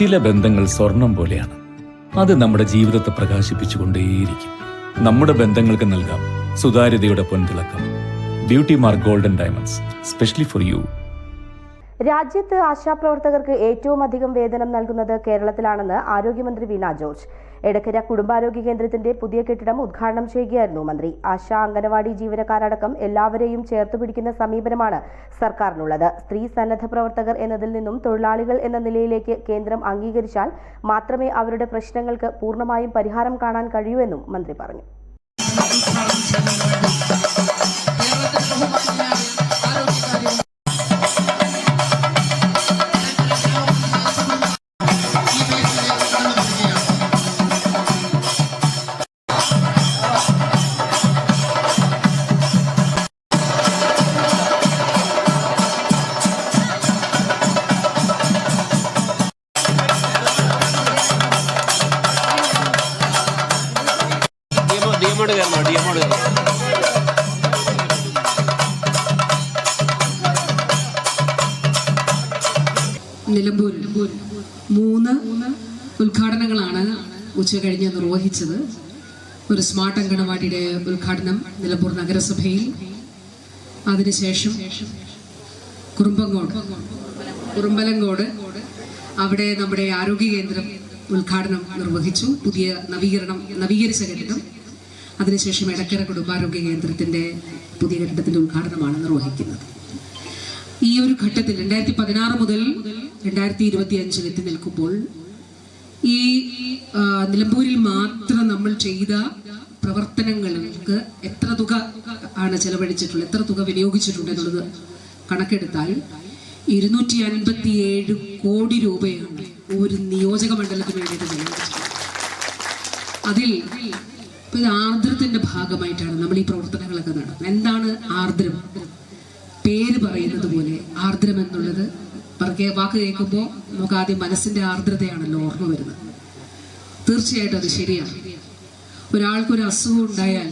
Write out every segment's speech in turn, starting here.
ചില ബന്ധങ്ങൾ സ്വർണം പോലെയാണ്. അത് നമ്മുടെ ജീവിതത്തെ പ്രകാശിപ്പിച്ചുകൊണ്ടേയിരിക്കും. നമ്മുടെ ബന്ധങ്ങൾക്ക് നൽകാം സുതാര്യതയുടെ പൊൻതിളക്കം. Beauty mark golden diamonds specially for you രാജ്യത്ത് ആശാപ്രവർത്തകർക്ക് ഏറ്റവും അധികം വേതനം നൽകുന്നത് കേരളത്തിലാണെന്ന് ആരോഗ്യമന്ത്രി വീണ ജോർജ്. എടക്കര കുടുംബാരോഗ്യ കേന്ദ്രത്തിന്റെ പുതിയ കെട്ടിടം ഉദ്ഘാടനം ചെയ്യുകയായിരുന്നു മന്ത്രി. ആശാ അംഗനവാടി ജീവനക്കാരടക്കം എല്ലാവരെയും ചേർത്ത് പിടിക്കുന്ന സമീപനമാണ് സർക്കാരിനുള്ളത്. സ്ത്രീ സന്നദ്ധ പ്രവർത്തകർ എന്നതിൽ നിന്നും തൊഴിലാളികൾ എന്ന നിലയിലേക്ക് കേന്ദ്രം അംഗീകരിച്ചാൽ മാത്രമേ അവരുടെ പ്രശ്നങ്ങൾക്ക് പൂർണമായും പരിഹാരം കാണാൻ കഴിയൂ എന്നും മന്ത്രി പറഞ്ഞു. ഉച്ച കഴിഞ്ഞ് നിർവഹിച്ചത് ഒരു സ്മാർട്ട് അങ്കണവാടിയുടെ ഉദ്ഘാടനം നിലമ്പൂർ നഗരസഭയിൽ. അതിനുശേഷം കുറുമ്പങ്കോട് കുറുമ്പലങ്കോട് അവിടെ നമ്മുടെ ആരോഗ്യ കേന്ദ്രം ഉദ്ഘാടനം നിർവഹിച്ചു. പുതിയ നവീകരണം നവീകരിച്ച കെട്ടിടം. അതിനുശേഷം എടക്കര കുടുംബാരോഗ്യ കേന്ദ്രത്തിന്റെ പുതിയ കെട്ടിടത്തിന്റെ ഉദ്ഘാടനമാണ് നിർവഹിക്കുന്നത്. ഈ ഒരു ഘട്ടത്തിൽ രണ്ടായിരത്തി പതിനാറ് മുതൽ രണ്ടായിരത്തി ഇരുപത്തി അഞ്ചിൽ എത്തി നിൽക്കുമ്പോൾ ഈ നിലമ്പൂരിൽ മാത്രം നമ്മൾ ചെയ്ത പ്രവർത്തനങ്ങൾക്ക് എത്ര തുക ആണ് ചെലവഴിച്ചിട്ടുള്ളത്? എത്ര തുക വിനിയോഗിച്ചിട്ടുണ്ട് എന്നുള്ളത് കണക്കെടുത്താൽ ഇരുന്നൂറ്റി അൻപത്തി ഏഴ് കോടി രൂപയാണ് ഒരു നിയോജക മണ്ഡലത്തിന് വേണ്ടിയിട്ട് ചെലവഴിച്ചിട്ടുള്ളത്. അതിൽ ഇത് ആർദ്രത്തിന്റെ ഭാഗമായിട്ടാണ് നമ്മൾ ഈ പ്രവർത്തനങ്ങളൊക്കെ നടത്തുന്നത്. എന്താണ് ആർദ്രം? പേര് പറയുന്നത് പോലെ ആർദ്രം എന്നുള്ളത് പറക്കെ വാക്ക് കേൾക്കുമ്പോൾ നമുക്ക് ആദ്യം മനസ്സിന്റെ ആർദ്രതയാണല്ലോ ഓർമ്മ വരുന്നത്. തീർച്ചയായിട്ടും അത് ശരിയാണ്. ഒരാൾക്കൊരു അസുഖം ഉണ്ടായാൽ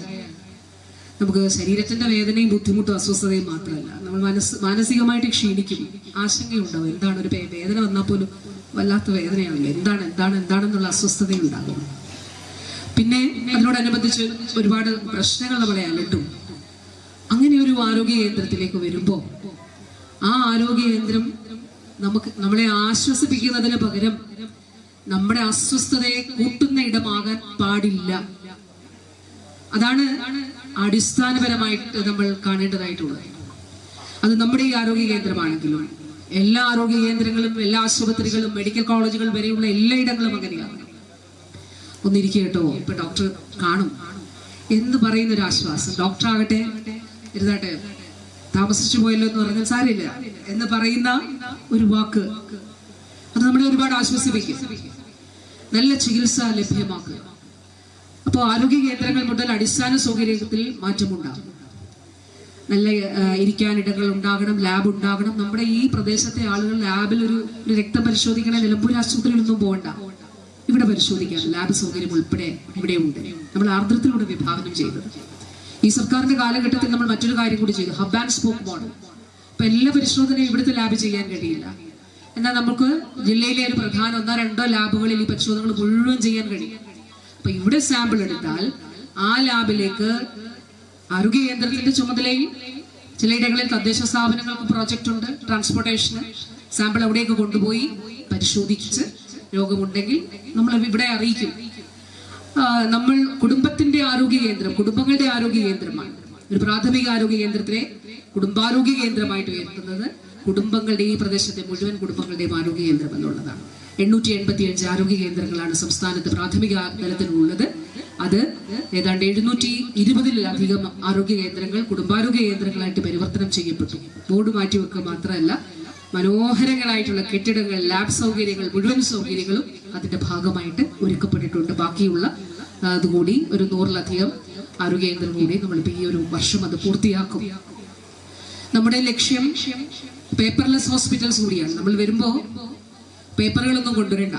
നമുക്ക് ശരീരത്തിന്റെ വേദനയും ബുദ്ധിമുട്ടും അസ്വസ്ഥതയും മാത്രമല്ല നമ്മൾ മനസ്സ് മാനസികമായിട്ട് ക്ഷീണിക്കും. ആശങ്കയുണ്ടാവും. എന്താണ് ഒരു വേദന വന്നാൽ പോലും വല്ലാത്ത വേദനയാണല്ലോ എന്താണ് എന്താണ് എന്താണെന്നുള്ള അസ്വസ്ഥതയുണ്ടാകും പിന്നെ അതിനോടനുബന്ധിച്ച് ഒരുപാട് പ്രശ്നങ്ങൾ നമ്മളെ അലട്ടും. അങ്ങനെ ഒരു ആരോഗ്യ കേന്ദ്രത്തിലേക്ക് വരുമ്പോൾ ആ ആരോഗ്യ കേന്ദ്രം നമുക്ക് നമ്മളെ ആശ്വസിപ്പിക്കുന്നതിന് പകരം നമ്മുടെ അസ്വസ്ഥതയെ കൂട്ടുന്ന ഇടമാകാൻ പാടില്ല. അതാണ് അടിസ്ഥാനപരമായിട്ട് നമ്മൾ കാണേണ്ടതായിട്ടുള്ളത്. അത് നമ്മുടെ ഈ ആരോഗ്യ കേന്ദ്രമാണെങ്കിലും എല്ലാ ആരോഗ്യ കേന്ദ്രങ്ങളും എല്ലാ ആശുപത്രികളും മെഡിക്കൽ കോളേജുകൾ വരെയുള്ള എല്ലായിടങ്ങളും അങ്ങനെയാണ്. ഒന്നിരിക്കുക കേട്ടോ ഇപ്പൊ ഡോക്ടർ കാണും. എന്ന് പറയുന്ന ഒരു ആശ്വാസം ഡോക്ടർ ആകട്ടെ ഇരുന്നാട്ടെ താമസിച്ചു പോയല്ലോ എന്ന് പറഞ്ഞാൽ സാരില്ല എന്ന് പറയുന്ന ഒരു വാക്ക്. അത് നമ്മളെ ഒരുപാട് ആശ്വസിപ്പിക്കും. നല്ല ചികിത്സ ലഭ്യമാക്കുക അപ്പോൾ ആരോഗ്യ കേന്ദ്രങ്ങൾ മുതൽ അടിസ്ഥാന സൗകര്യത്തിൽ മാറ്റമുണ്ടാകും. നല്ല ഇരിക്കാനിടങ്ങൾ ഉണ്ടാകണം ലാബ് ഉണ്ടാകണം. നമ്മുടെ ഈ പ്രദേശത്തെ ആളുകൾ ലാബിൽ ഒരു രക്തം പരിശോധിക്കണ നിലമ്പൂർ ആശുപത്രിയിലൊന്നും പോകണ്ട. ഇവിടെ പരിശോധിക്കാം. ലാബ് സൗകര്യം ഉൾപ്പെടെ ഇവിടെ ഉണ്ട് നമ്മൾ ആർദ്രത്തിലൂടെ വിഭാവനം ചെയ്തത് ഈ സർക്കാരിന്റെ കാലഘട്ടത്തിൽ നമ്മൾ മറ്റൊരു കാര്യം കൂടി ചെയ്തു. ഹബ് ആൻഡ് സ്പോക്ക് മോഡൽ അപ്പൊ എല്ലാ പരിശോധനയും ഇവിടുത്തെ ലാബ് ചെയ്യാൻ കഴിയില്ല. എന്നാൽ നമുക്ക് ജില്ലയിലെ ഒരു പ്രധാന ഒന്നോ രണ്ടോ ലാബുകളിൽ ഈ പരിശോധനകൾ മുഴുവൻ ചെയ്യാൻ കഴിയും. അപ്പൊ ഇവിടെ സാമ്പിൾ എടുത്താൽ ആ ലാബിലേക്ക് ആരോഗ്യ കേന്ദ്രത്തിന്റെ ചുമതലയിൽ ചിലയിടങ്ങളിൽ തദ്ദേശ സ്ഥാപനങ്ങൾക്ക് പ്രോജക്റ്റ് ഉണ്ട്. ട്രാൻസ്പോർട്ടേഷന് സാമ്പിൾ അവിടേക്ക് കൊണ്ടുപോയി പരിശോധിച്ച് രോഗമുണ്ടെങ്കിൽ നമ്മൾ ഇവിടെ അറിയിക്കും. നമ്മൾ കുടുംബത്തിന്റെ ആരോഗ്യ കേന്ദ്രം കുടുംബങ്ങളുടെ ആരോഗ്യ കേന്ദ്രമാണ്. ഒരു പ്രാഥമിക ആരോഗ്യ കേന്ദ്രത്തിനെ കുടുംബാരോഗ്യ കേന്ദ്രമായിട്ട് ഉയർത്തുന്നത് കുടുംബങ്ങളുടെ ഈ പ്രദേശത്തെ മുഴുവൻ കുടുംബങ്ങളുടെയും ആരോഗ്യ കേന്ദ്രം എന്നുള്ളതാണ്. എണ്ണൂറ്റി എൺപത്തി അഞ്ച് ആരോഗ്യ കേന്ദ്രങ്ങളാണ് സംസ്ഥാനത്ത് പ്രാഥമിക തലത്തിലുള്ളത്. അത് ഏതാണ്ട് എഴുന്നൂറ്റി ഇരുപതിലധികം ആരോഗ്യ കേന്ദ്രങ്ങൾ കുടുംബാരോഗ്യ കേന്ദ്രങ്ങളായിട്ട് പരിവർത്തനം ചെയ്യപ്പെട്ടു. ബോർഡ് മാറ്റിവെക്കുക മാത്രമല്ല മനോഹരങ്ങളായിട്ടുള്ള കെട്ടിടങ്ങൾ ലാബ് സൗകര്യങ്ങൾ മുഴുവൻ സൗകര്യങ്ങളും അതിന്റെ ഭാഗമായിട്ട് ഒരുക്കപ്പെട്ടിട്ടുണ്ട്. ബാക്കിയുള്ള അതുകൂടി ഒരു നൂറിലധികം ആരോഗ്യകേന്ദ്രം കൂടി നമ്മളിപ്പോൾ ഈ ഒരു വർഷം അത് പൂർത്തിയാക്കും. നമ്മുടെ ലക്ഷ്യം പേപ്പർലെസ് ഹോസ്പിറ്റൽസ് കൂടിയാണ്. നമ്മൾ വരുമ്പോൾ പേപ്പറുകളൊന്നും കൊണ്ടുവരണ്ട.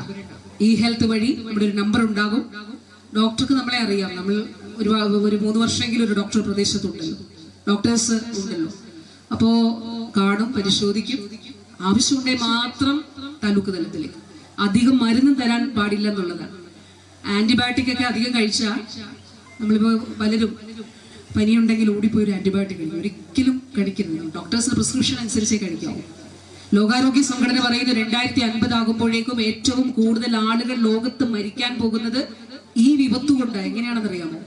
ഈ ഹെൽത്ത് വഴി നമ്മുടെ ഒരു നമ്പർ ഉണ്ടാകും. ഡോക്ടർക്ക് നമ്മളെ അറിയാം. നമ്മൾ ഒരു ഒരു മൂന്ന് വർഷമെങ്കിലും ഒരു ഡോക്ടർ പ്രദേശത്തുണ്ടല്ലോ. ഡോക്ടേഴ്സ് ഉണ്ടല്ലോ. അപ്പോൾ കാണും പരിശോധിക്കും. ആവശ്യമുണ്ടെങ്കിൽ മാത്രം താലൂക്ക് തലത്തിലേക്ക്. അധികം മരുന്നും തരാൻ പാടില്ല എന്നുള്ളതാണ് ആന്റിബയോട്ടിക് ഒക്കെ അധികം കഴിച്ചാൽ നമ്മളിപ്പോൾ പലരും പനിയുണ്ടെങ്കിൽ ഓടിപ്പോയി ഒരു ആന്റിബയോട്ടിക് കഴിക്കും. ഒരിക്കലും കഴിക്കരുത് ഡോക്ടേഴ്സിന് പ്രിസ്ക്രിപ്ഷൻ അനുസരിച്ചേ കഴിക്കാവൂ. ലോകാരോഗ്യ സംഘടന പറയുന്നത് രണ്ടായിരത്തി അൻപത് ആകുമ്പോഴേക്കും ഏറ്റവും കൂടുതൽ ആളുകൾ ലോകത്ത് മരിക്കാൻ പോകുന്നത് ഈ വിപത്തു കൊണ്ട്. എങ്ങനെയാണെന്ന് അറിയാമോ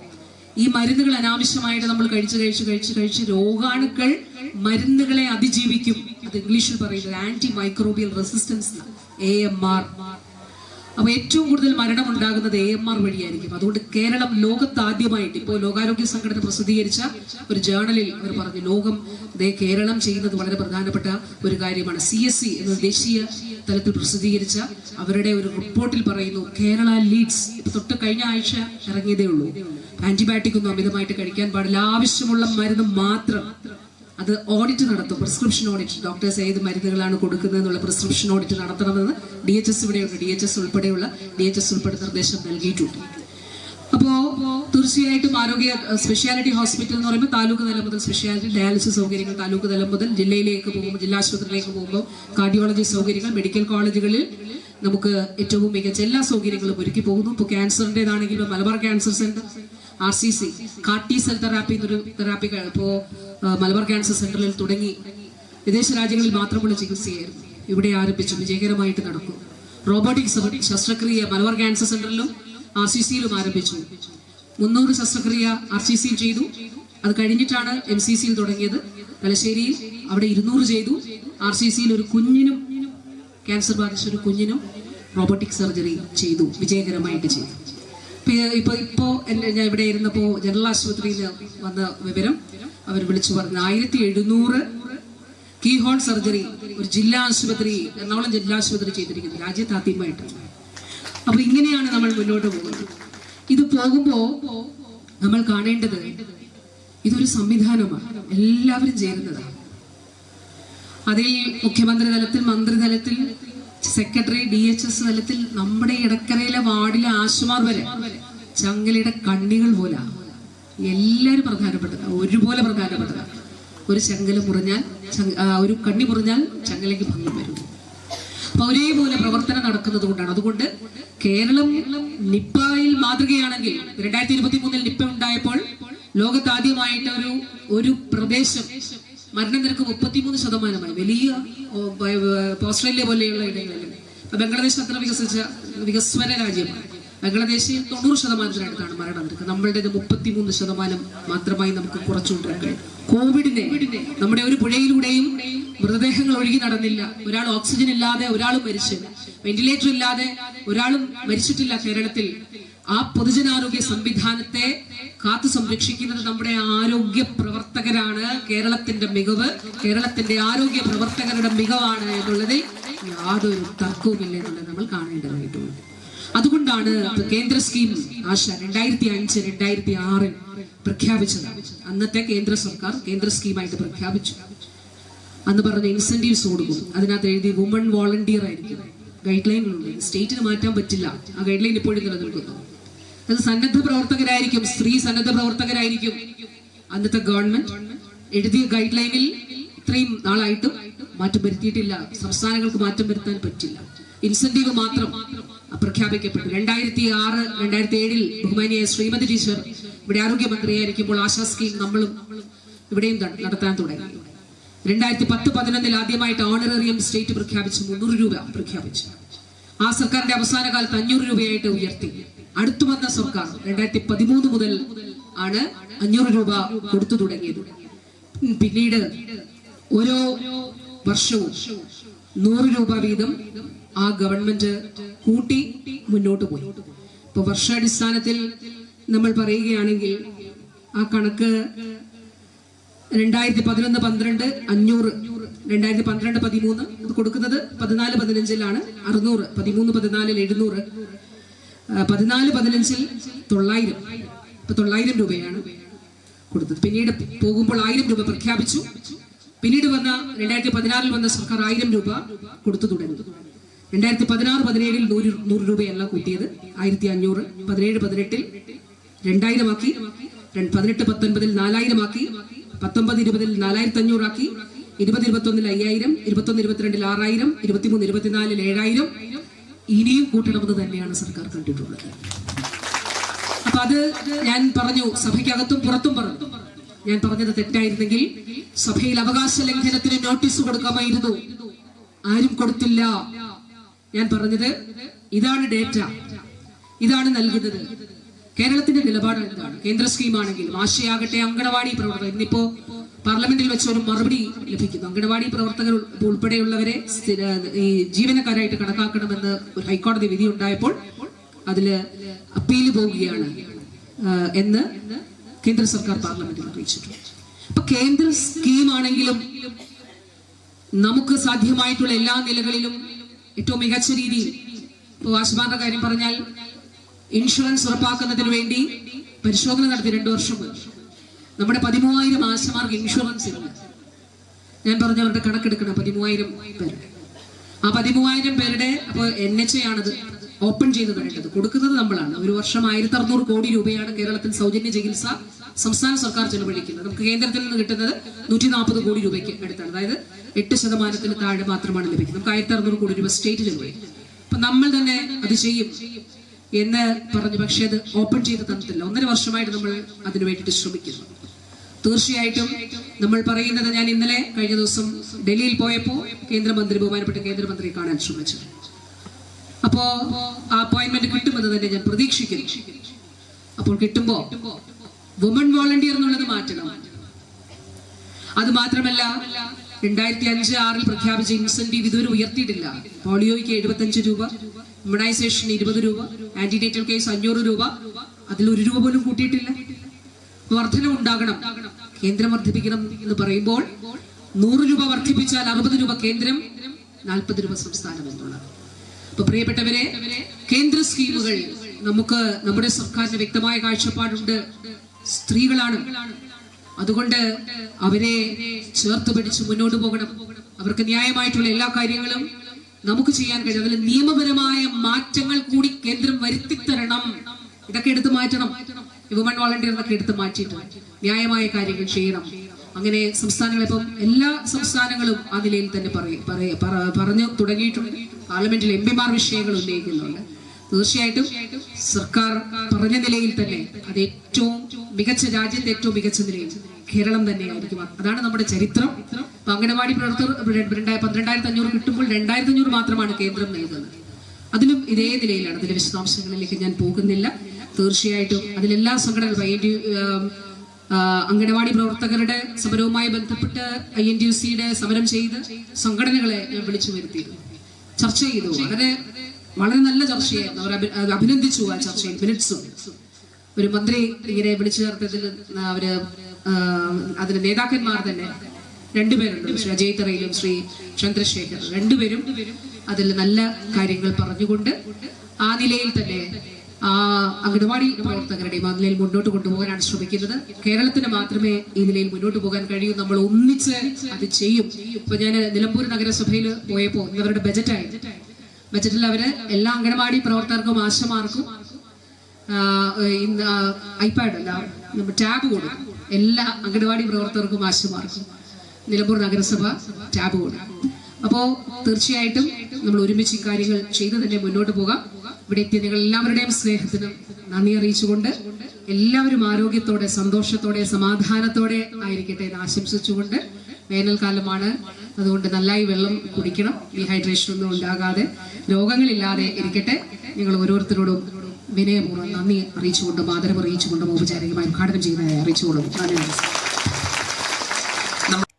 ഈ മരുന്നുകൾ അനാവശ്യമായിട്ട് നമ്മൾ കഴിച്ച് കഴിച്ച് കഴിച്ച് കഴിച്ച് രോഗാണുക്കൾ മരുന്നുകളെ അതിജീവിക്കും. അത് ഇംഗ്ലീഷിൽ പറയുന്നത് anti microbial resistance A M R അപ്പൊ ഏറ്റവും കൂടുതൽ മരണം ഉണ്ടാകുന്നത് എ എം ആർ വഴിയായിരിക്കും. അതുകൊണ്ട് കേരളം ലോകത്ത് ആദ്യമായിട്ട് ഇപ്പോൾ ലോകാരോഗ്യ സംഘടന പ്രസിദ്ധീകരിച്ച ഒരു ജേണലിൽ അവർ പറഞ്ഞു ലോകം ദേ കേരളം ചെയ്യുന്നത് വളരെ പ്രധാനപ്പെട്ട ഒരു കാര്യമാണ്. സി എസ് സി എന്ന ദേശീയ തലത്തിൽ പ്രസിദ്ധീകരിച്ച അവരുടെ ഒരു റിപ്പോർട്ടിൽ പറയുന്നു കേരള ലീഡ്സ് ഇപ്പൊ തൊട്ട് കഴിഞ്ഞ ആഴ്ച ഇറങ്ങിയതേ ഉള്ളൂ. ആന്റിബയോട്ടിക് ഒന്നും അമിതമായിട്ട് കഴിക്കാൻ പാടില്ല. ആവശ്യമുള്ള മരുന്ന് മാത്രം അത് ഓഡിറ്റ് നടത്തും. പ്രിസ്ക്രിപ്ഷൻ ഓഡിറ്റ് ഡോക്ടേഴ്സ് ഏത് മരുന്നുകളാണ് കൊടുക്കുന്നത് എന്നുള്ള പ്രിസ്ക്രിപ്ഷൻ ഓഡിറ്റ് നടത്തണമെന്ന് ഡി എച്ച് എസ് ഇവിടെയുണ്ട്. ഡി എച്ച് എസ് ഉൾപ്പെടെയുള്ള ഡി എച്ച് എസ് ഉൾപ്പെടെ നിർദ്ദേശം നൽകിയിട്ടുണ്ട്. അപ്പോൾ തീർച്ചയായിട്ടും ആരോഗ്യ സ്പെഷ്യാലിറ്റി ഹോസ്പിറ്റൽ എന്ന് പറയുമ്പോൾ താലൂക്ക് തലം മുതൽ സ്പെഷ്യാലിറ്റി ഡയാലിസിസ് സൗകര്യങ്ങൾ താലൂക്ക് തലം മുതൽ ജില്ലയിലേക്ക് പോകുമ്പോൾ ജില്ലാ ആശുപത്രിയിലേക്ക് പോകുമ്പോൾ കാർഡിയോളജി സൗകര്യങ്ങൾ മെഡിക്കൽ കോളേജുകളിൽ നമുക്ക് ഏറ്റവും മികച്ച എല്ലാ സൗകര്യങ്ങളും ഒരുക്കി പോകുന്നു. ഇപ്പോൾ ക്യാൻസറിന്റെതാണെങ്കിലും Malabar cancer centre R C C CAR T cell therapy എന്നൊരു തെറാപ്പി ഇപ്പോൾ മലബാർ ക്യാൻസർ സെന്ററിൽ തുടങ്ങി. വിദേശ രാജ്യങ്ങളിൽ മാത്രമുള്ള ചികിത്സയായിരുന്നു. ഇവിടെ ആരംഭിച്ചു വിജയകരമായിട്ട് നടക്കും. റോബോട്ടിക് ശസ്ത്ര- ശസ്ത്രക്രിയ മലബാർ ക്യാൻസർ സെന്ററിലും ആർ സി സിയിലും ആരംഭിച്ചു. മുന്നൂറ് ശസ്ത്രക്രിയ ആർ സി സിയിൽ ചെയ്തു. അത് കഴിഞ്ഞിട്ടാണ് എം സി സിയിൽ തുടങ്ങിയത്. തലശ്ശേരിയിൽ അവിടെ ഇരുന്നൂറ് ചെയ്തു. ആർ സി സിയിൽ ഒരു കുഞ്ഞിനും ക്യാൻസർ ബാധിച്ച ഒരു കുഞ്ഞിനും റോബോട്ടിക് സർജറി ചെയ്തു. വിജയകരമായിട്ട് ചെയ്തു. ഇപ്പൊ ഇപ്പൊ എന്റെ ഞാൻ ഇവിടെ ഇരുന്നപ്പോ ജനറൽ ആശുപത്രിയിൽ വന്ന വിവരം. അവർ വിളിച്ചു പറഞ്ഞു ആയിരത്തി എഴുന്നൂറ് കീ ഹോൺ സർജറി ഒരു ജില്ലാ ആശുപത്രി എറണാകുളം ജില്ലാ ആശുപത്രി ചെയ്തിരിക്കുന്നത് രാജ്യത്ത് ആദ്യമായിട്ട്. അപ്പൊ ഇങ്ങനെയാണ് നമ്മൾ മുന്നോട്ട് പോകുന്നത്. ഇത് പോകുമ്പോ നമ്മൾ കാണേണ്ടത് ഇതൊരു സംവിധാനമാണ് എല്ലാവരും ചേരുന്നതാണ്. അതിൽ മുഖ്യമന്ത്രി തലത്തിൽ മന്ത്രി തലത്തിൽ സെക്രട്ടറി ഡി എച്ച് എസ് തലത്തിൽ നമ്മുടെ ഇടക്കരയിലെ വാർഡിലെ ആശുമാർ വരെ ചങ്ങലയുടെ കണ്ണികൾ പോലെ എല്ലാവരും പ്രധാനപ്പെട്ടതാണ് ഒരുപോലെ പ്രധാനപ്പെട്ടതാണ് ഒരു ചങ്ങല മുറിഞ്ഞാൽ ഒരു കണ്ണി മുറിഞ്ഞാൽ ചങ്ങലയ്ക്ക് ഭംഗം വരും. അപ്പൊ ഒരേപോലെ പ്രവർത്തനം നടക്കുന്നത് കൊണ്ടാണ്. അതുകൊണ്ട് കേരളം നിപ്പയിൽ മാതൃകയാണെങ്കിൽ രണ്ടായിരത്തി ഇരുപത്തി മൂന്നിൽ നിപ്പ ഉണ്ടായപ്പോൾ ലോകത്താദ്യമായിട്ട് ഒരു ഒരു പ്രദേശം മരണനിരക്ക് മുപ്പത്തിമൂന്ന് ശതമാനമായി. വലിയ ഓസ്ട്രേലിയ പോലെയുള്ള ഇടങ്ങളിൽ ബംഗ്ലാദേശ് അത്ര വികസിച്ച വികസ്വര രാജ്യമാണ്. ബംഗ്ലാദേശിൽ തൊണ്ണൂറ് ശതമാനത്തിനടുത്താണ് മരണനിരക്ക് നമ്മളുടേത് മുപ്പത്തിമൂന്ന് ശതമാനം മാത്രമായി നമുക്ക് കുറച്ചുകൊണ്ടിരാൻ കഴിയും കോവിഡിനെ നമ്മുടെ ഒരു പുഴയിലൂടെയും മൃതദേഹങ്ങൾ ഒഴുകി നടന്നില്ല. ഒരാൾ ഓക്സിജൻ ഇല്ലാതെ ഒരാളും മരിച്ചു. വെന്റിലേറ്റർ ഇല്ലാതെ ഒരാളും മരിച്ചിട്ടില്ല കേരളത്തിൽ. ആ പൊതുജനാരോഗ്യ സംവിധാനത്തെ കാത്തു സംരക്ഷിക്കുന്നത് നമ്മുടെ ആരോഗ്യ പ്രവർത്തകരാണ്. കേരളത്തിന്റെ മികവ് കേരളത്തിന്റെ ആരോഗ്യ പ്രവർത്തകരുടെ മികവാണ് എന്നുള്ളതിൽ യാതൊരു തർക്കവുമില്ല എന്നുള്ളത് നമ്മൾ കാണേണ്ടതായിട്ടുണ്ട്. അതുകൊണ്ടാണ് കേന്ദ്ര സ്കീം ആശ രണ്ടായിരത്തി അഞ്ച് രണ്ടായിരത്തി ആറിൽ പ്രഖ്യാപിച്ചത്. അന്നത്തെ കേന്ദ്ര സർക്കാർ കേന്ദ്ര സ്കീമായിട്ട് പ്രഖ്യാപിച്ചു. അന്ന് പറഞ്ഞ ഇൻസെന്റീവ്സ് കൊടുക്കും. അതിനകത്ത് എഴുതി വുമൺ വോളണ്ടിയർ ആയിരിക്കും. ഗൈഡ് ലൈനുണ്ട് സ്റ്റേറ്റിന് മാറ്റാൻ പറ്റില്ല. ആ ഗൈഡ് ലൈൻ ഇപ്പോഴും നിലനിൽക്കുന്നു. അത് സന്നദ്ധ പ്രവർത്തകരായിരിക്കും. സ്ത്രീ സന്നദ്ധ പ്രവർത്തകരായിരിക്കും. അന്നത്തെ ഗവൺമെന്റ് എഴുതിയ ഗൈഡ് ലൈനിൽ ഇത്രയും നാളായിട്ടും മാറ്റം വരുത്തിയിട്ടില്ല. സംസ്ഥാനങ്ങൾക്ക് മാറ്റം വരുത്താൻ പറ്റില്ല. ഇൻസെന്റീവ് മാത്രം പ്രഖ്യാപിക്കപ്പെട്ടു. രണ്ടായിരത്തി ആറ് രണ്ടായിരത്തി ഏഴിൽ ബഹുമാനിയായ ശ്രീമതി ടീച്ചർ ഇവിടെ ആരോഗ്യമന്ത്രിയായിരിക്കുമ്പോൾ ആശാ സ്കീം നമ്മളും ഇവിടെയും നടത്താൻ തുടങ്ങി. രണ്ടായിരത്തി പത്ത് പതിനൊന്നിൽ ആദ്യമായിട്ട് ഓണറേറിയം സ്റ്റേറ്റ് പ്രഖ്യാപിച്ചു. മുന്നൂറ് രൂപ പ്രഖ്യാപിച്ചു. ആ സർക്കാരിന്റെ അവസാന കാലത്ത് അഞ്ഞൂറ് രൂപയായിട്ട് ഉയർത്തി. അടുത്തു വന്ന സർക്കാർ രണ്ടായിരത്തി പതിമൂന്ന് മുതൽ ആണ് അഞ്ഞൂറ് രൂപ കൊടുത്തു തുടങ്ങിയത്. പിന്നീട് ഓരോ വർഷവും നൂറ് രൂപ വീതം ആ ഗവൺമെന്റ് കൂട്ടി മുന്നോട്ട് പോയി. ഇപ്പൊ വർഷാടിസ്ഥാനത്തിൽ നമ്മൾ പറയുകയാണെങ്കിൽ ആ കണക്ക് രണ്ടായിരത്തി പതിനൊന്ന് പന്ത്രണ്ട് അഞ്ഞൂറ് രണ്ടായിരത്തി പന്ത്രണ്ട് പതിമൂന്ന് കൊടുക്കുന്നത് പതിനാല് പതിനഞ്ചിലാണ് അറുന്നൂറ് പതിമൂന്ന് പതിനാലിൽ എഴുന്നൂറ് പതിനാല് പതിനഞ്ചിൽ തൊള്ളായിരം ഇപ്പൊ തൊള്ളായിരം രൂപയാണ് കൊടുത്തത്. പിന്നീട് പോകുമ്പോൾ ആയിരം രൂപ പ്രഖ്യാപിച്ചു. പിന്നീട് വന്ന രണ്ടായിരത്തി പതിനാറിൽ വന്ന സർക്കാർ ആയിരം രൂപ കൊടുത്തു തുടങ്ങി. രണ്ടായിരത്തി പതിനാറ് പതിനേഴിൽ നൂറ് നൂറ് രൂപയല്ല കൂട്ടിയത് ആയിരത്തി അഞ്ഞൂറ് പതിനേഴ് പതിനെട്ടിൽ രണ്ടായിരമാക്കി. രണ്ട് പതിനെട്ട് പത്തൊൻപതിൽ നാലായിരമാക്കി. പത്തൊമ്പത് ഇരുപതിൽ നാലായിരത്തി അഞ്ഞൂറാക്കി ഇരുപത് ഇരുപത്തൊന്നിൽ അയ്യായിരം. ഇരുപത്തൊന്ന് ഇരുപത്തിരണ്ടിൽ ആറായിരം. ഇരുപത്തിമൂന്ന് ഇരുപത്തിനാലിൽ ഏഴായിരം. ഇനിയും കൂട്ടണമെന്ന് തന്നെയാണ് സർക്കാർ കണ്ടിട്ടുള്ളത്. അപ്പൊ അത് ഞാൻ പറഞ്ഞു സഭയ്ക്കകത്തും പുറത്തും പറഞ്ഞു. ഞാൻ പറഞ്ഞത് തെറ്റായിരുന്നെങ്കിൽ സഭയിൽ അവകാശ ലംഘനത്തിന് നോട്ടീസ് കൊടുക്കാമായിരുന്നു. ആരും കൊടുത്തില്ല. ഞാൻ പറഞ്ഞത് ഇതാണ് ഡേറ്റ ഇതാണ് നൽകുന്നത്. കേരളത്തിന്റെ നിലപാട് എന്താണ്? കേന്ദ്ര സ്കീമാണെങ്കിലും ആശയാകട്ടെ അങ്കണവാടി പ്രവർത്തകർ ഇന്നിപ്പോ പാർലമെന്റിൽ വെച്ച് ഒരു മറുപടി ലഭിക്കുന്നു. അങ്കണവാടി പ്രവർത്തകർ ഉൾപ്പെടെയുള്ളവരെ ഈ ജീവനക്കാരായിട്ട് കണക്കാക്കണമെന്ന് ഒരു ഹൈക്കോടതി വിധി ഉണ്ടായപ്പോൾ അതിൽ അപ്പീൽ പോവുകയാണ് എന്ന് കേന്ദ്ര സർക്കാർ പാർലമെന്റിൽ അറിയിച്ചിട്ടുണ്ട്. അപ്പൊ കേന്ദ്ര സ്കീമാണെങ്കിലും നമുക്ക് സാധ്യമായിട്ടുള്ള എല്ലാ നിലകളിലും ഏറ്റവും മികച്ച രീതിയിൽ ഇപ്പോൾ ആശുമാരുടെ കാര്യം പറഞ്ഞാൽ ഇൻഷുറൻസ് ഉറപ്പാക്കുന്നതിന് വേണ്ടി പരിശോധന നടത്തി രണ്ടു വർഷം. നമ്മുടെ പതിമൂവായിരം ആശമാർക്ക് ഇൻഷുറൻസ് ഇല്ല ഞാൻ പറഞ്ഞവരുടെ കണക്കെടുക്കണം പതിമൂവായിരം പേരുടെ ആ പതിമൂവായിരം പേരുടെ അപ്പോൾ എൻ എച്ച് എ ആണത് ഓപ്പൺ ചെയ്ത് തരേണ്ടത്. കൊടുക്കുന്നത് നമ്മളാണ്. ഒരു വർഷം ആയിരത്തി അറുന്നൂറ് കോടി രൂപയാണ് കേരളത്തിൽ സൗജന്യ ചികിത്സ സംസ്ഥാന സർക്കാർ ചെലവഴിക്കുന്നത്. നമുക്ക് കേന്ദ്രത്തിൽ നിന്ന് കിട്ടുന്നത് നൂറ്റി നാൽപ്പത് കോടി രൂപയ്ക്ക് അടുത്താണ്. അതായത് എട്ട് ശതമാനത്തിന് താഴെ മാത്രമാണ് ലഭിക്കുന്നത്. നമുക്ക് ആയിരത്തി അറുന്നൂറ് കോടി രൂപ സ്റ്റേറ്റ് ചെലവ് അപ്പൊ നമ്മൾ തന്നെ അത് ചെയ്യും എന്ന് പറഞ്ഞു. പക്ഷെ അത് ഓപ്പൺ ചെയ്ത് തന്നിട്ടില്ല. ഒന്നര വർഷമായിട്ട് നമ്മൾ അതിനു വേണ്ടിയിട്ട് ശ്രമിക്കുന്നു. തീർച്ചയായിട്ടും നമ്മൾ പറയുന്നത് ഞാൻ ഇന്നലെ കഴിഞ്ഞ ദിവസം ഡൽഹിയിൽ പോയപ്പോൾ കേന്ദ്രമന്ത്രി ബഹുമാനപ്പെട്ട കേന്ദ്രമന്ത്രിയെ കാണാൻ ശ്രമിച്ചു. അപ്പോ ആ അപ്പോയിന്റ്മെന്റ് കിട്ടുമെന്ന് തന്നെ ഞാൻ പ്രതീക്ഷിക്കുന്നു. അപ്പോൾ കിട്ടുമ്പോ വുമൺ വോളണ്ടിയർ എന്നുള്ളത് മാറ്റണം. അത് മാത്രമല്ല രണ്ടായിരത്തി അഞ്ച് ആറിൽ പ്രഖ്യാപിച്ച ഇൻസെന്റീവ് ഇതുവരെ ഉയർത്തിയിട്ടില്ല. പോളിയോയ്ക്ക് എഴുപത്തഞ്ച് രൂപ ഇമ്മ്യൂണൈസേഷൻ ഇരുപത് രൂപ ആന്റിനേറ്റൽ കേസ് അഞ്ഞൂറ് രൂപ. അതിൽ ഒരു രൂപ പോലും കൂട്ടിയിട്ടില്ല. വർധന ഉണ്ടാകണം. കേന്ദ്രം വർദ്ധിപ്പിക്കണം എന്ന് പറയുമ്പോൾ നൂറ് രൂപ വർദ്ധിപ്പിച്ചാൽ അറുപത് രൂപ കേന്ദ്രം നാൽപ്പത് രൂപ സംസ്ഥാനം എന്നുള്ളത് അപ്പൊ പ്രിയപ്പെട്ടവരെ കേന്ദ്ര സ്കീമുകൾ നമുക്ക് നമ്മുടെ സർക്കാരിന്റെ വ്യക്തമായ കാഴ്ചപ്പാടുണ്ട്. സ്ത്രീകളാണ് അതുകൊണ്ട് അവരെ ചേർത്ത് പിടിച്ച് മുന്നോട്ട് പോകണം. അവർക്ക് ന്യായമായിട്ടുള്ള എല്ലാ കാര്യങ്ങളും നമുക്ക് ചെയ്യാൻ കഴിയും. അതിൽ നിയമപരമായ മാറ്റങ്ങൾ കൂടി കേന്ദ്രം വരുത്തിത്തരണം. ഇതൊക്കെ എടുത്തു മാറ്റണം. വുമൺ വോളണ്ടിയർ ഇതൊക്കെ എടുത്ത് മാറ്റിയിട്ട് ന്യായമായ കാര്യങ്ങൾ ചെയ്യണം. അങ്ങനെ സംസ്ഥാനങ്ങൾ ഇപ്പം എല്ലാ സംസ്ഥാനങ്ങളും ആ നിലയിൽ തന്നെ പറഞ്ഞു തുടങ്ങിയിട്ടുണ്ട്. പാർലമെന്റിൽ എം പിമാർ വിഷയങ്ങൾ ഉന്നയിക്കുന്നുണ്ട്. തീർച്ചയായിട്ടും സർക്കാർ പറഞ്ഞ നിലയിൽ തന്നെ അത് ഏറ്റവും മികച്ച രാജ്യത്തെ ഏറ്റവും മികച്ച നിലയിൽ കേരളം തന്നെയായിരിക്കും. അതാണ് നമ്മുടെ ചരിത്രം. ഇപ്പൊ അംഗനവാടി പ്രവർത്തകർ രണ്ടായി- പന്ത്രണ്ടായിരത്തി അഞ്ഞൂറ് കിട്ടുമ്പോൾ രണ്ടായിരത്തി അഞ്ഞൂറ് മാത്രമാണ് കേന്ദ്രം നൽകുന്നത്. അതിലും ഇതേ നിലയിലാണ്. അതിലെ വിശദാംശങ്ങളിലേക്ക് ഞാൻ പോകുന്നില്ല. തീർച്ചയായിട്ടും അതിലെല്ലാ സംഘടനകളും ഐ ഡി അംഗനവാടി പ്രവർത്തകരുടെ സമരവുമായി ബന്ധപ്പെട്ട് ഐ എൻ ഡി യു സിയുടെ സമരം ചെയ്ത് സംഘടനകളെ ഞാൻ വിളിച്ചു വരുത്തിയിരുന്നു. ചർച്ച ചെയ്തു. വളരെ വളരെ നല്ല ചർച്ചയായിരുന്നു. അവർ അഭിനന്ദിച്ചു ആ ചർച്ചയിൽ. മിനിറ്റ്സും. ഒരു മന്ത്രി ഇങ്ങനെ വിളിച്ചു ചേർത്തതിൽ അവർ അതിന് നേതാക്കന്മാർ തന്നെ രണ്ടുപേരുണ്ട്. ശ്രീ അജയ് തറയിലും ശ്രീ ചന്ദ്രശേഖർ രണ്ടുപേരും അതിൽ നല്ല കാര്യങ്ങൾ പറഞ്ഞുകൊണ്ട് ആ നിലയിൽ തന്നെ ആ അംഗനവാടി പ്രവർത്തകരുടെയും ആ നിലയിൽ മുന്നോട്ട് കൊണ്ടുപോകാനാണ് ശ്രമിക്കുന്നത്. കേരളത്തിന് മാത്രമേ ഈ നിലയിൽ മുന്നോട്ട് പോകാൻ കഴിയൂ. നമ്മൾ ഒന്നിച്ച് അത് ചെയ്യും. ഇപ്പൊ ഞാൻ നിലമ്പൂർ നഗരസഭയിൽ പോയപ്പോൾ ഇവരുടെ ബജറ്റായി. ബജറ്റിൽ അവർ എല്ലാ അംഗനവാടി പ്രവർത്തകർക്കും ആശമാർക്കും ഐപാഡ് അല്ല ടാബ് കൊടുക്കും. എല്ലാ അംഗനവാടി പ്രവർത്തകർക്കും ആശുമാർക്കും നിലമ്പൂർ നഗരസഭ ടാബ് കൊടുക്കും. അപ്പോൾ തീർച്ചയായിട്ടും നമ്മൾ ഒരുമിച്ച് കാര്യങ്ങൾ ചെയ്തു തന്നെ മുന്നോട്ട് പോകാം. ഇവിടെ എത്തിയ നിങ്ങൾ എല്ലാവരുടെയും സ്നേഹത്തിന് നന്ദി അറിയിച്ചുകൊണ്ട് എല്ലാവരും ആരോഗ്യത്തോടെ സന്തോഷത്തോടെ സമാധാനത്തോടെ ആയിരിക്കട്ടെ എന്ന് ആശംസിച്ചുകൊണ്ട് വേനൽക്കാലമാണ്. അതുകൊണ്ട് നല്ലായി വെള്ളം കുടിക്കണം. ഡീഹൈഡ്രേഷൻ ഒന്നും ഉണ്ടാകാതെ രോഗങ്ങളില്ലാതെ ഇരിക്കട്ടെ. നിങ്ങൾ ഓരോരുത്തരോടും വിനയപൂർവം നന്ദി അറിയിച്ചുകൊണ്ടും ആദരവ് അറിയിച്ചുകൊണ്ടും ഔപചാരികമായി ഉദ്ഘാടനം ചെയ്യുന്നതായി അറിയിച്ചുകൊള്ളും നന്ദി നമസ്കാരം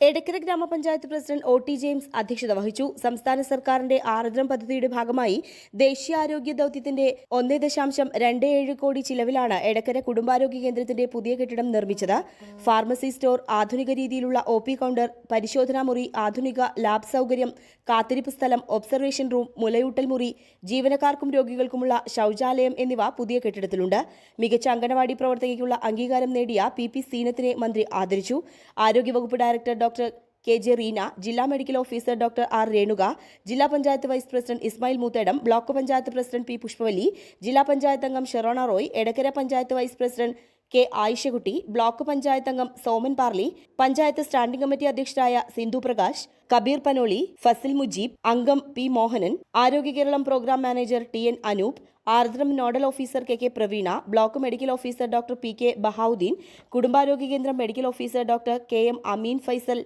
എടക്കര ഗ്രാമപഞ്ചായത്ത് പ്രസിഡന്റ് ഒ ടി ജെയിംസ് അധ്യക്ഷത വഹിച്ചു. സംസ്ഥാന സർക്കാരിന്റെ ആർദ്രം പദ്ധതിയുടെ ഭാഗമായി ദേശീയ ആരോഗ്യ ദൌത്യത്തിന്റെ ഒന്നേ ദശാംശം രണ്ട് ഏഴ് കോടി ചിലവിലാണ് എടക്കര കുടുംബാരോഗ്യ കേന്ദ്രത്തിന്റെ പുതിയ കെട്ടിടം നിർമ്മിച്ചത്. ഫാർമസി സ്റ്റോർ ആധുനിക രീതിയിലുള്ള ഒ പി കൗണ്ടർ പരിശോധനാ മുറി ആധുനിക ലാബ് സൗകര്യം കാത്തിരിപ്പ് സ്ഥലം ഒബ്സർവേഷൻ റൂം മുലയൂട്ടൽ മുറി ജീവനക്കാർക്കും രോഗികൾക്കുമുള്ള ശൌചാലയം എന്നിവ പുതിയ കെട്ടിടത്തിലുണ്ട്. മികച്ച അംഗനവാടി പ്രവർത്തകയ്ക്കുള്ള അംഗീകാരം നേടിയ പി പി സീനത്തിനെ മന്ത്രി ആദരിച്ചു. ആരോഗ്യവകുപ്പ് director doctor K J Reena ജില്ലാ medical officer doctor R Renuka ജില്ലാ panchayat vice president Ismail Moothedam block panchayat president P Pushpavalli ജില്ലാ പഞ്ചായത്ത് അംഗം Sherona Roy Edakkara panchayat vice president K Ayishakutty block panchayat അംഗം Soman Parli panchayat standing committee അധ്യക്ഷരായ സിന്ധു പ്രകാശ് കബീർ പനോളി ഫസിൽ മുജീബ് അംഗം P Mohanan Arogya Keralam program manager T N Anoop Ardram nodal officer K K Praveena block medical officer doctor P K Bahavudheen കുടുംബാരോഗ്യ കേന്ദ്രം medical officer doctor K M Ameen Faisal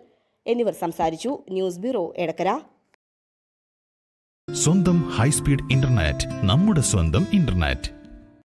എന്നിവർ സംസാരിച്ചു. News bureau Edakkara. സ്വന്തം high speed internet നമ്മുടെ സ്വന്തം internet.